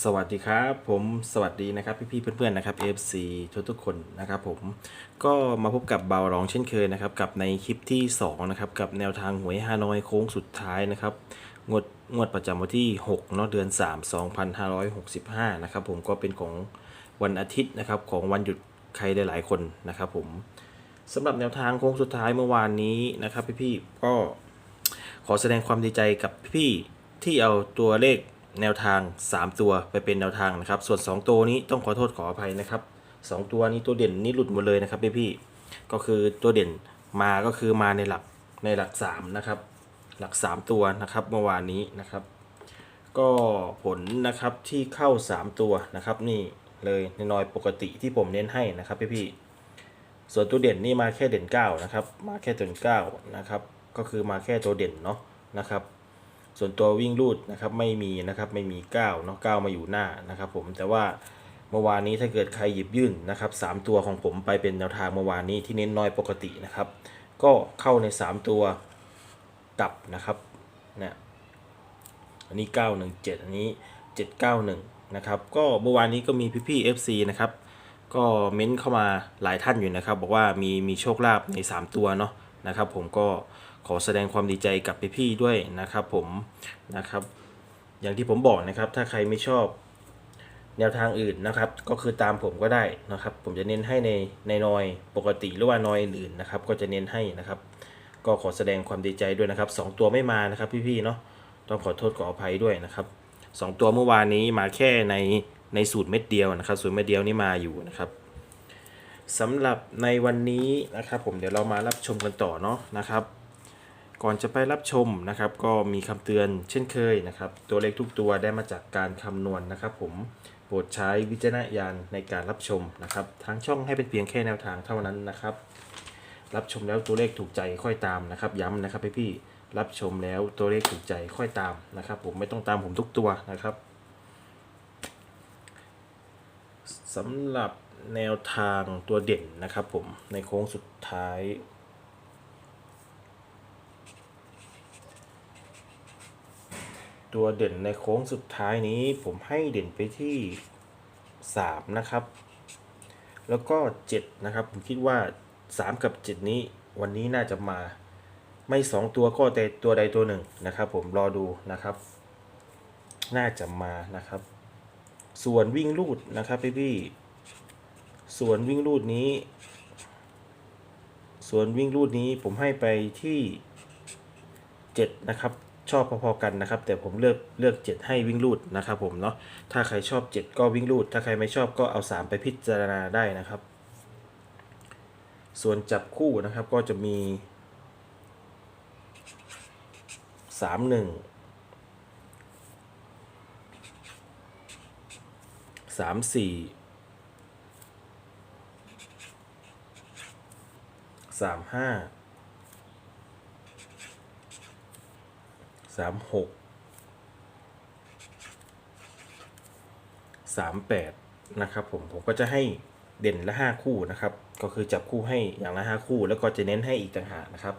สวัสดีครับผมสวัสดีนะครับพี่ๆเพื่อนๆนะครับ FC ทุกทุกๆคนนะครับผมก็มาพบกับเบาร้องเช่นเคยนะครับกับในคลิปที่2นะครับกับแนวทางหวยฮานอยโค้งสุดท้ายนะครับงวดงวดประจำวันที่6เนาะเดือน 3 2565นะครับผมก็เป็นของวันอาทิตย์นะครับของวันหยุดใครหลายๆคนนะครับผมสำหรับแนวทางโค้งสุดท้ายเมื่อวานนี้นะครับพี่ๆก็ขอแสดงความดีใจกับพี่ที่เอาตัวเลข แนวทาง 3 ตัวไปเป็นแนวทางนะครับ ส่วน 2 ตัวนี้ต้องขอโทษขออภัยนะครับ 2 ตัวนี้ตัวเด่นนี่หลุดหมดเลยนะครับพี่ๆก็คือตัวเด่นมาก็คือมาในหลักในหลัก 3 นะครับ หลัก 3 ตัวนะครับเมื่อวานนี้นะครับ ก็ผลนะครับที่เข้า 3 ตัวนะครับ นี่เลยในน้อยปกติที่ผมเน้นให้นะครับพี่ๆส่วนตัวเด่นนี่มาแค่เด่น 9 นะครับ มาแค่ตัวเด่น9นะครับ ก็คือมาแค่ตัวเด่นเนาะนะครับ ส่วนตัววิ่งลูดนะครับไม่มีนะครับไม่มี9เนาะ9มาอยู่หน้านะครับผมแต่ว่าเมื่อวานนี้ถ้าเกิดใครหยิบยื่นนะครับสามตัวของผมไปเป็นแนวทางเมื่อวานนี้ที่เน้นน้อยปกตินะครับ ก็เข้าใน 3 ตัวกลับนะครับเนี่ยอันนี้ 917 อันนี้ 791 นะครับ ก็เมื่อวานนี้ก็มีพี่ๆ FC นะครับ ก็เม้นเข้ามาหลายท่านอยู่นะครับ บอกว่ามีมีโชคลาภใน 3 ตัวเนาะ นะครับ ผมก็ขอแสดงความดีใจกับพี่ๆด้วยนะครับผมนะครับ อย่างที่ผมบอกนะครับ ถ้าใครไม่ชอบแนวทางอื่นนะครับ ก็คือตามผมก็ได้นะครับ ผมจะเน้นให้ในในนอยปกติหรือว่านอยอื่นนะครับ ก็จะเน้นให้นะครับ ก็ขอแสดงความดีใจด้วยนะครับสองตัวไม่มานะครับ พี่ๆเนาะต้องขอโทษขออภัยด้วยนะครับสองตัวเมื่อวานนี้มาแค่ในในสูตรเม็ดเดียวนะครับ สูตรเม็ดเดียวนี่มาอยู่นะครับ สำหรับในวันนี้นะครับผมเดี๋ยวเรามารับชมกันต่อเนาะนะครับ ก่อนจะไปรับชมนะครับ ก็มีคำเตือนเช่นเคยนะครับ ตัวเลขทุกตัวได้มาจากการคำนวณนะครับ ผมโปรดใช้วิจารณญาณในการรับชมนะครับทางช่องให้เป็นเพียงแค่แนวทางเท่านั้นนะครับ รับชมแล้วตัวเลขถูกใจค่อยตามนะครับ ย้ำนะครับพี่พี่รับชมแล้วตัวเลขถูกใจค่อยตามนะครับ ผมไม่ต้องตามผมทุกตัวนะครับสำหรับ แนวทางตัวเด่นนะครับผมในโค้งสุดท้ายตัวเด่นในโค้งสุดท้ายนี้ผมให้เด่นไปที่ 3 นะครับ แล้วก็ 7 นะครับ ผมคิดว่า 3 กับ 7 นี้วันนี้น่าจะมาไม่ 2 ตัวก็แต่ตัวใดตัวหนึ่งนะครับ ผมรอดูนะครับ น่าจะมานะครับ ส่วนวิ่งลูดนะครับพี่พี่ ส่วนวิ่งลูดนี้ ส่วนวิ่งลูดนี้ผมให้ไปที่ 7 นะครับ ชอบพอๆกันนะครับ แต่ผมเลือกเลือก 7 ให้วิ่งลูดนะครับผมเนาะถ้าใครชอบ 7 ก็วิ่งลูด ถ้าใครไม่ชอบก็เอา 3 ไปพิจารณาได้นะครับ ส่วนจับคู่นะครับก็จะมี 3 1 3 4 3 5 สามห้าสามหกสามแปดนะครับผมผมก็จะให้เด่นละห้าคู่นะครับ ก็คือจับคู่ให้อย่างละห้าคู่ แล้วก็จะเน้นให้อีกต่างหากนะครับ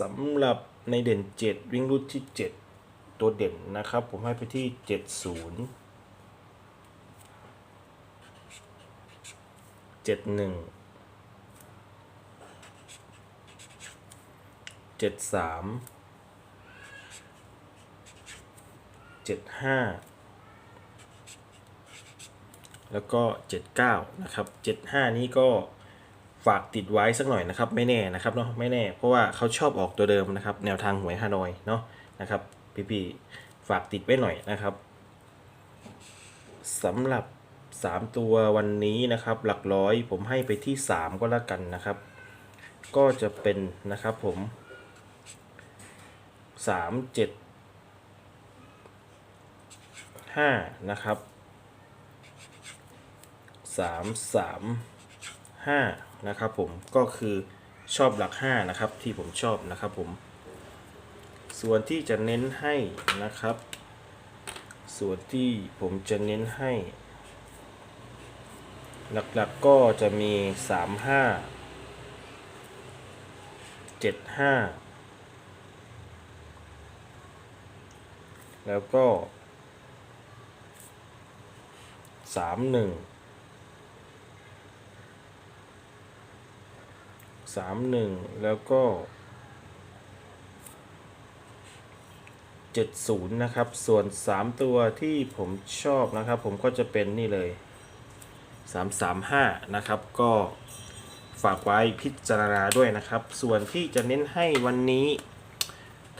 สำหรับในเด่น 7 วิ่งรูดที่ 7 ตัวเด่นนะครับ ผมให้ไปที่ 70 71 เจ็ดสามเจ็ดห้าแล้วก็เจ็ดเก้านะครับเจ็ดห้านี้ก็ฝากติดไว้สักหน่อยนะครับ ไม่แน่นะครับเนาะไม่แน่ เพราะว่าเขาชอบออกตัวเดิมนะครับ แนวทางหวยฮานอยเนาะนะครับพี่ๆฝากติดไว้หน่อยนะครับสำหรับ 3 ตัววันนี้นะครับ หลักร้อยผมให้ไปที่ 3 ก็แล้วกันนะครับ ก็จะเป็นนะครับผม 3 7ห้านะครับสามสามห้านะครับผมก็คือชอบหลักห้านะครับที่ผมชอบนะครับผม ส่วนที่จะเน้นให้นะครับ ส่วนที่ผมจะเน้นให้ หลักๆก็จะมีสามห้าเจ็ดห้า แล้วก็สามหนึ่งสามหนึ่งแล้วก็เจ็ดศูนย์นะครับ ส่วนสามตัวที่ผมชอบนะครับ ผมก็จะเป็นนี่เลยสามสามห้านะครับ ก็ฝากไว้พิจารณาด้วยนะครับ ส่วนที่จะเน้นให้วันนี้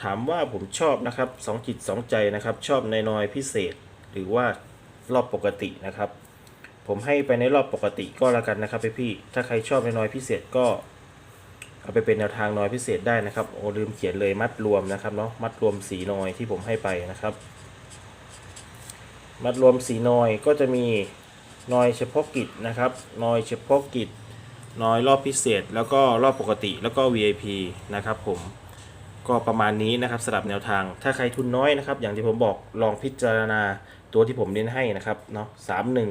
ถามว่าผมชอบนะครับสองจิตสองใจนะครับ ชอบในนอยพิเศษ หรือว่ารอบปกตินะครับ ผมให้ไปในรอบปกติก็แล้วกันนะครับพี่ๆถ้าใครชอบในนอยพิเศษก็เอาไปเป็นแนวทางนอยพิเศษได้นะครับโอ้ลืมเขียนเลยมัดรวมนะครับเนาะมัดรวมสีนอยที่ผมให้ไปนะครับ มัดรวมสีนอยก็จะมีนอยเฉพาะกิจนะครับนอยเฉพาะกิจนอยรอบพิเศษ แล้วก็รอบปกติแล้วก็ VIP นะครับผม ก็ประมาณนี้นะครับสำหรับแนวทาง ถ้าใครทุนน้อยนะครับ อย่างที่ผมบอกลองพิจารณาตัวที่ผมเน้นให้นะครับเนาะสามหนึ่ง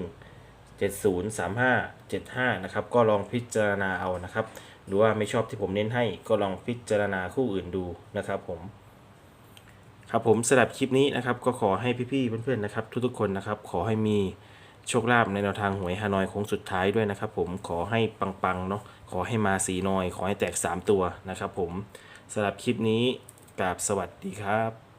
เจ็ดศูนย์สามห้าเจ็ดห้านะครับก็ลองพิจารณาเอานะครับ หรือว่าไม่ชอบที่ผมเน้นให้ ก็ลองพิจารณาคู่อื่นดูนะครับผมครับผมสำหรับคลิปนี้นะครับ ก็ขอให้พี่ๆเพื่อนๆนะครับ ทุกๆคนนะครับ ขอให้มีโชคลาภในแนวทางหวยฮานอยโค้งสุดท้ายด้วยนะครับ ผมขอให้ปังๆเนาะขอให้มาสีนอย ขอให้แตก 3 ตัวนะครับ ผม สำหรับคลิปนี้กราบสวัสดีครับ